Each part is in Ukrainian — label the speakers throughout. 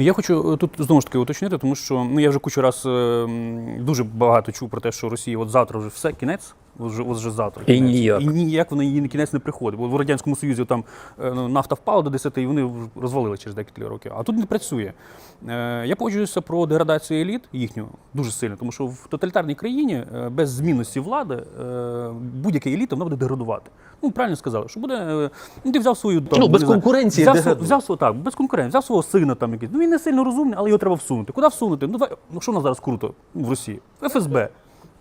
Speaker 1: Я хочу е, тут знову ж таки уточнити, тому що ну я вже кучу раз е, дуже багато чув про те, що Росія от завтра вже все, кінець. От вже завтра.
Speaker 2: І ніяк.
Speaker 1: І ніяк вона її на кінець не приходить. Бо в Радянському Союзі там е, ну, нафта впала до 10, і вони розвалили через декілька років. А тут не працює. Е, Я погоджуюся про деградацію еліт їхню дуже сильно, тому що в тоталітарній країні е, без змінності влади будь-яка еліта вона буде деградувати. Ну, правильно сказали, що буде. Ну, ти взяв свою там,
Speaker 3: Ну, без
Speaker 1: знаю,
Speaker 3: конкуренції
Speaker 1: взяв, взяв свого так, без конкуренції, взяв свого сина там якийсь. Ну він не сильно розумний, але його треба всунути. Куди всунути? Ну давай, ну що в нас зараз круто в Росії? ФСБ.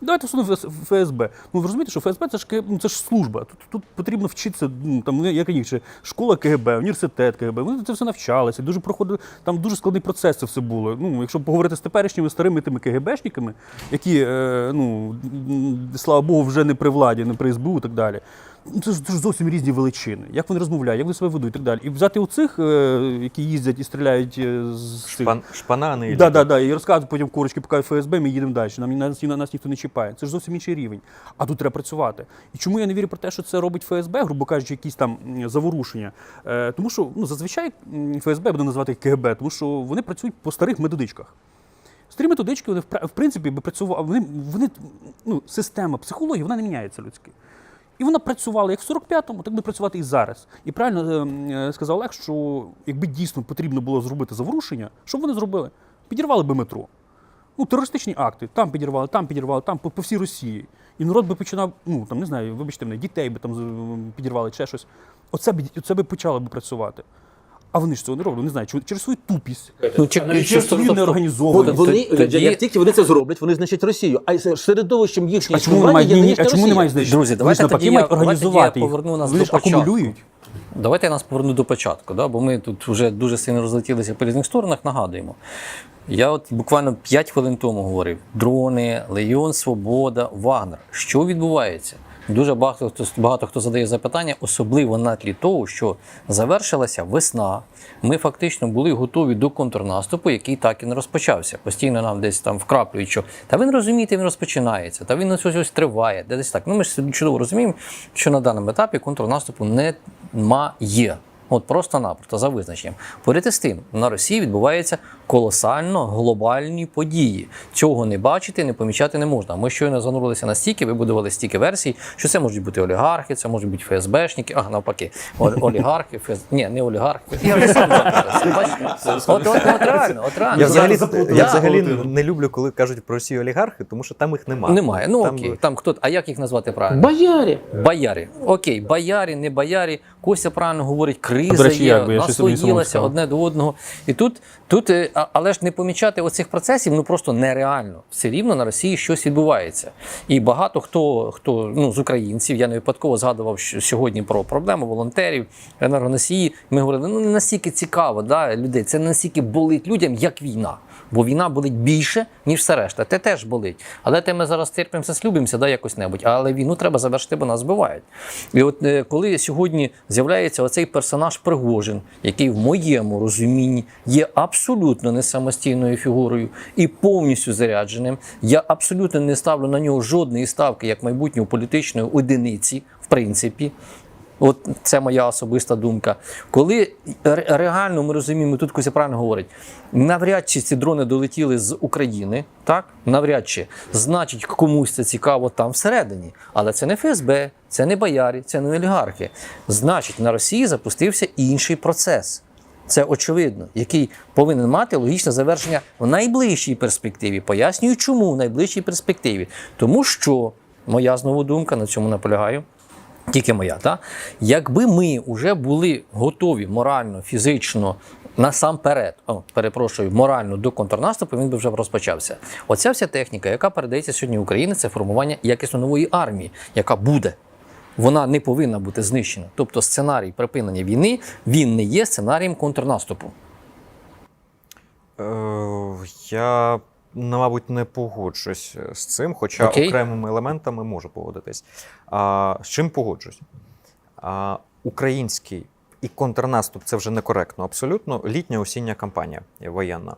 Speaker 1: Давайте всунемо ФСБ. Ну ви розумієте, що ФСБ це ж ну, це ж служба. Тут, тут потрібно вчитися. Ну там ну, як інше, школа КГБ, університет КГБ. Вони це все навчалися. Дуже проходили там дуже складний процес. Це все було. Ну, якщо поговорити з теперішніми старими тими КГБшниками, які е, ну слава Богу, вже не при владі, не при СБУ і так далі. Ну, Це ж, це ж зовсім різні величини. Як вони розмовляють, як вони себе ведуть і так далі. І взяти оцих, е, які їздять і стріляють е, з цих
Speaker 4: Шпан, шпана, а
Speaker 1: Да, да, да. І розказують потім корочки, поки ФСБ, ми їдемо далі. Нам нас, нас, нас ніхто не чіпає. Це ж зовсім інший рівень. А тут треба працювати. І чому я не вірю про те, що це робить ФСБ, грубо кажучи, якісь там заворушення? Е, тому що ну, зазвичай ФСБ буде називати КГБ, тому що вони працюють по старих методичках. Старі методички, вони в в принципі би працювали. Вони, вони ну, система психології вона не міняється людськи. І вона працювала як в 45-му, так буде працювати і зараз. І правильно е, е, сказав Олег, що якби дійсно потрібно було зробити заворушення, що б вони зробили? Підірвали би метро. Ну, терористичні акти, там підірвали, там підірвали, там по, по всій Росії. І народ би починав, ну там не знаю, вибачте мене, дітей би там підірвали, чи щось. Оце б оце би почало би працювати. А вони ж цього не роблять, не знаю, через свою тупість,
Speaker 2: Ну, чи,
Speaker 1: через
Speaker 2: чи-
Speaker 1: свою
Speaker 2: тобто-
Speaker 1: неорганізованість.
Speaker 3: Вони,
Speaker 2: Тоді-
Speaker 3: як тільки вони це зроблять, вони знищать Росію. А й середовищем їхньої
Speaker 1: А чому немає,
Speaker 3: є
Speaker 1: ні, а чому не мають знищити?
Speaker 2: Друзі, давайте
Speaker 1: навпаки
Speaker 2: тоді
Speaker 1: мають
Speaker 2: я-
Speaker 1: організувати
Speaker 2: я нас
Speaker 1: Вони
Speaker 2: до
Speaker 1: ж акумулюють.
Speaker 2: Давайте я нас поверну до початку, да? бо ми тут вже дуже сильно розлетілися по різних сторонах. Нагадуємо. Я от буквально 5 хвилин тому говорив: дрони, Легіон Свобода, Вагнер. Що відбувається? Дуже багато хто багато хто задає запитання, особливо на тлі того, що завершилася весна. Ми фактично були готові до контрнаступу, який так і не розпочався. Постійно нам десь там вкраплюють, що та ви розумієте, він розпочинається, та він ось ось триває. Де десь так. Ну ми ж чудово розуміємо, що на даному етапі контрнаступу немає. От просто-напросто за визначенням. Поряд із тим, на Росії відбуваються колосально глобальні події. Цього не бачити, не помічати не можна. Ми щойно занурилися настільки, вибудували стільки версій, що це можуть бути олігархи, це можуть бути ФСБшники, а навпаки, олігархи, ФС... ні, не олігархи. Я вже сам? От, от, от реально, от реально.
Speaker 4: Я взагалі, я взагалі не люблю, коли кажуть про Росію олігархи, тому що там їх немає.
Speaker 2: Немає. Ну
Speaker 4: Там-
Speaker 2: окей, там хто, а як їх назвати правильно?
Speaker 3: Боярі.
Speaker 2: Боярі. Окей, боярі, не боярі. Костя правильно говорить, криза
Speaker 1: речі,
Speaker 2: є,
Speaker 1: як би, я щось собі самому
Speaker 2: наслоїлася одне до одного. І тут, тут, е, але ж не помічати оцих процесів ну просто нереально. Все рівно на Росії щось відбувається. І багато хто, хто ну, з українців, я не випадково згадував сьогодні про проблему волонтерів, енергоносії. Ми говорили, ну не настільки цікаво да, людей, це не настільки болить людям, як війна. Бо війна болить більше, ніж все решта. Те теж болить. Але те ми зараз терпимося, слюбимося, да, якось небудь. Але війну треба завершити, бо нас збивають. І от е, коли сьогодні з'являється оцей персонаж Пригожин, який в моєму розумінні є абсолютно не самостійною фігурою і повністю зарядженим, я абсолютно не ставлю на нього жодної ставки як майбутнього політичної одиниці, в принципі. От це моя особиста думка. Коли реально ми розуміємо, тут Кузя правильно говорить, навряд чи ці дрони долетіли з України, так? Навряд чи. Значить, комусь це цікаво там всередині. Але це не ФСБ, це не боярі, це не олігархи. Значить, на Росії запустився інший процес. Це очевидно, який повинен мати логічне завершення в найближчій перспективі. Пояснюю, чому в найближчій перспективі. Тому що моя знову думка на цьому наполягаю. Тільки моя, та якби ми вже були готові морально, фізично, насамперед, о, перепрошую, морально до контрнаступу, він би вже розпочався. Оця вся техніка, яка передається сьогодні Україні, це формування якісно нової армії, яка буде. Вона не повинна бути знищена. Тобто сценарій припинення війни він не є сценарієм контрнаступу.
Speaker 4: Е, я, мабуть, не погоджусь з цим, хоча
Speaker 2: Окей.
Speaker 4: окремими елементами можу погодитись. А, з чим погоджусь? А, український і контрнаступ це вже некоректно, абсолютно. Літня осіння кампанія воєнна.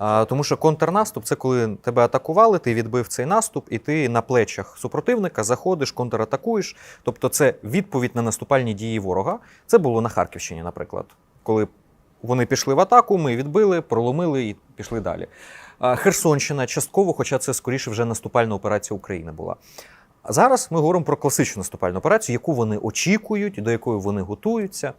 Speaker 4: Тому що контрнаступ це коли тебе атакували, ти відбив цей наступ, і ти на плечах супротивника заходиш, контратакуєш. Тобто, це відповідь на наступальні дії ворога. Це було на Харківщині, наприклад, коли вони пішли в атаку, ми відбили, проломили і пішли далі. Херсонщина частково, хоча це скоріше вже наступальна операція України була. А зараз ми говоримо про класичну наступальну операцію, яку вони очікують, до якої вони готуються.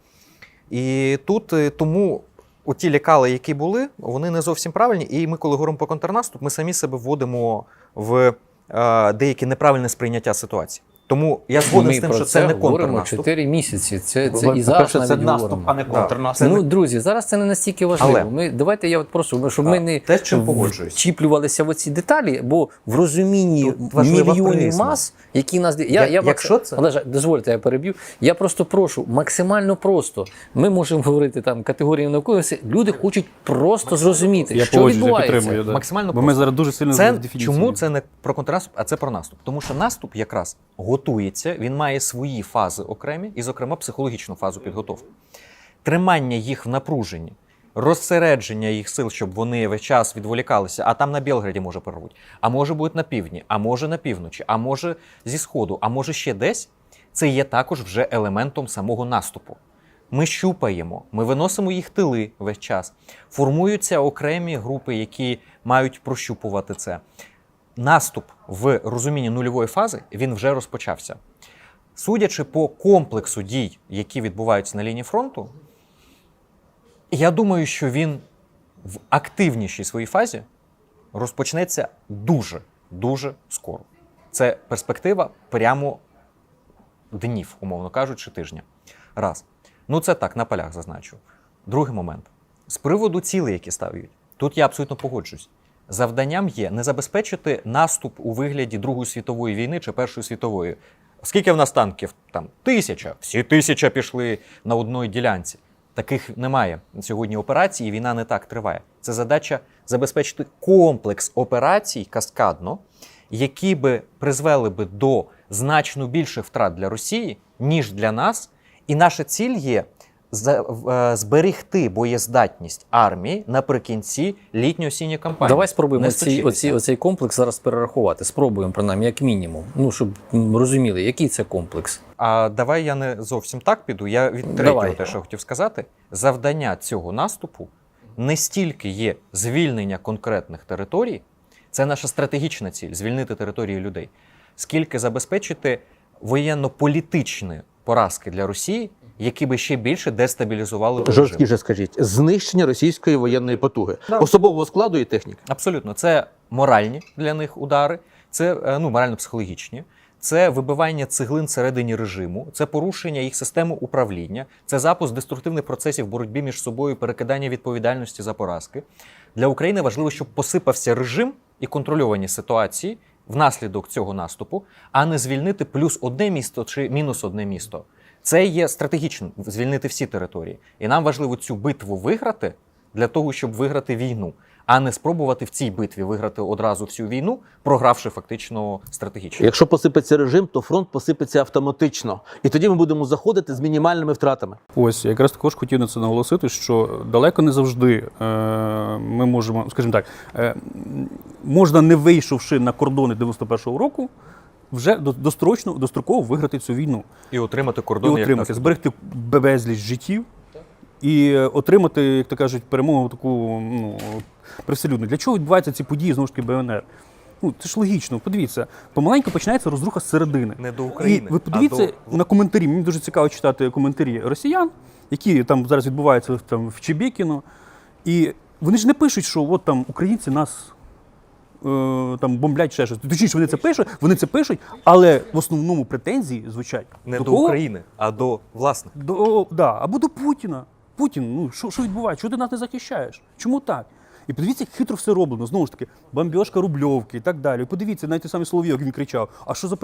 Speaker 4: І тут е, тому оті лякали, які були, вони не зовсім правильні. І ми, коли говоримо про контрнаступ, ми самі себе вводимо в е, деяке неправильне сприйняття ситуації. Тому я згоден
Speaker 2: Ми
Speaker 4: з тим,
Speaker 2: про
Speaker 4: що це, не
Speaker 2: говоримо
Speaker 4: контрнаступ.
Speaker 2: 4 місяці. Це, це і зараз
Speaker 3: це
Speaker 2: навіть
Speaker 3: наступ,
Speaker 2: говоримо.
Speaker 3: а не контрнаступ.
Speaker 2: ну, друзі, зараз це не настільки важливо.
Speaker 4: Але-
Speaker 2: Ми давайте я от прошу, щоб ми не
Speaker 4: те, чим
Speaker 2: вчіплювалися в оці деталі, бо в розумінні мільйонів мас, які нас я,
Speaker 4: Я-
Speaker 2: я,
Speaker 4: якщо це-
Speaker 2: Олеже, дозвольте, я переб'ю. Я просто прошу максимально просто. Ми можемо говорити там категорії науковості. Люди хочуть просто зрозуміти,
Speaker 1: Я
Speaker 2: що
Speaker 1: я
Speaker 2: відбувається.
Speaker 1: підтримую. Да.
Speaker 4: Максимально
Speaker 1: Бо ми зараз дуже сильно
Speaker 4: Це, чому це не про контрнаступ, а це про наступ? Тому що наступ якраз готується, він має свої фази окремі, і, зокрема, психологічну фазу підготовки. Тримання їх в напруженні, розсередження їх сил, щоб вони весь час відволікалися, а там на Білграді може прорвуть, а може бути на півдні, а може на півночі, а може зі сходу, а може ще десь. Це є також вже елементом самого наступу. Ми щупаємо, ми виносимо їх тили весь час. Формуються окремі групи, які мають прощупувати це. Наступ в розумінні нульової фази він вже розпочався. Судячи по комплексу дій, які відбуваються на лінії фронту, я думаю, що він в активнішій своїй фазі розпочнеться дуже, дуже скоро. Це перспектива прямо днів, умовно кажучи, тижня. Раз. Ну, це так, на полях зазначу. Другий момент. З приводу цілей, які ставлять, тут я абсолютно погоджуюсь. Завданням є не забезпечити наступ у вигляді Другої світової війни чи Першої світової. Скільки в нас танків? Там тисяча. Всі тисяча пішли на одній ділянці. Таких немає сьогодні операцій, і війна не так триває. Це задача забезпечити комплекс операцій каскадно, які би призвели би до значно більших втрат для Росії, ніж для нас. І наша ціль є е, зберегти боєздатність армії наприкінці літньо-осінньої кампанії.
Speaker 2: Давай спробуємо оці, оці, оцей комплекс зараз перерахувати. Спробуємо, принаймні, як мінімум. Ну, щоб розуміли, який це комплекс.
Speaker 4: А давай я не зовсім так піду. Я від третього те, що хотів сказати. Завдання цього наступу не стільки є звільнення конкретних територій, це наша стратегічна ціль звільнити території людей, скільки забезпечити воєнно-політичні поразки для Росії, які би ще більше дестабілізували режим.
Speaker 3: Жорсткіше скажіть, знищення російської воєнної потуги,
Speaker 4: Да.
Speaker 3: особового складу і техніки.
Speaker 4: Абсолютно, це моральні для них удари, це е, ну, морально-психологічні, це вибивання цеглин всередині режиму, це порушення їх системи управління, це запуск деструктивних процесів боротьби між собою, перекидання відповідальності за поразки. Для України важливо, щоб посипався режим і контрольовані ситуації внаслідок цього наступу, а не звільнити плюс одне місто чи мінус одне місто. Це є стратегічно звільнити всі території. І нам важливо цю битву виграти для того, щоб виграти війну, а не спробувати в цій битві виграти одразу всю війну, програвши фактично стратегічно.
Speaker 3: Якщо посипеться режим, то фронт посипеться автоматично. І тоді ми будемо заходити з мінімальними втратами.
Speaker 1: Ось якраз також хотів на це наголосити, що далеко не завжди е, ми можемо, скажімо так, е, можна, не вийшовши на кордони 91-го року, вже до- дострочно, достроково виграти цю війну
Speaker 4: І отримати
Speaker 1: і
Speaker 4: кордони як
Speaker 1: зберегти безліч життів і е, отримати, як то кажуть, перемогу таку ну, привселюдну. Для чого відбуваються ці події знову ж таки БНР? Ну, це ж логічно. Подивіться, помаленьку починається розруха з середини.
Speaker 4: Не до України,
Speaker 1: І ви подивіться
Speaker 4: а до-
Speaker 1: на коментарі. Мені дуже цікаво читати коментарі росіян, які там зараз відбуваються там в Чебікіно. І вони ж не пишуть, що от там українці нас там бомблять ще щось. Точніше, вони це пишуть, вони це пишуть, але в основному претензії звучать
Speaker 4: не до,
Speaker 1: кого?
Speaker 4: України, а до власних.
Speaker 1: До, да, або до Путіна. Путін, ну що, що відбувається? Чого ти нас не захищаєш? Чому так? І подивіться, як хитро все роблено. Знову ж таки, бомбьошка Рубльовки і так далі. Подивіться, навіть той самий Соловйов, він кричав: а що за